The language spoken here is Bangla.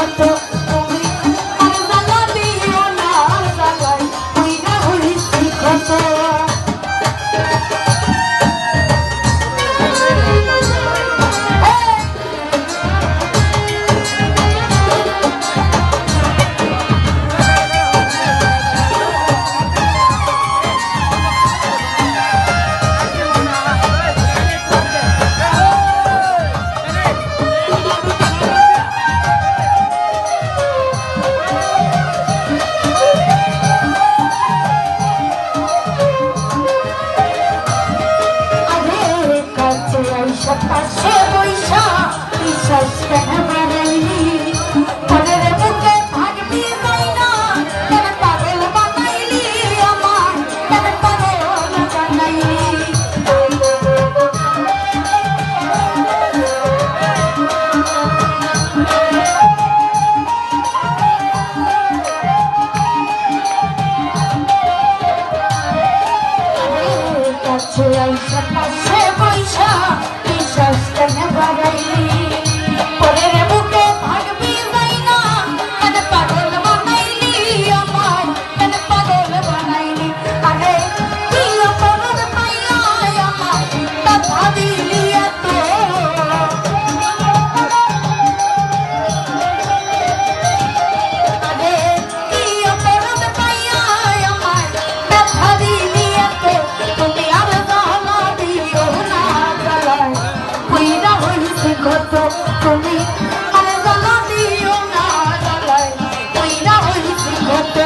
Santa পয়সা বিশ্বাস কেন বাড়াইলি মনের বুকে থাকবি ময়না কেন পাগল বানাইলি আমার কেন পাগল বানাইলি Say, boy, shut Só কত তুমি আর জ্বালা দিও না জ্বালায় ওইরা হইছি কত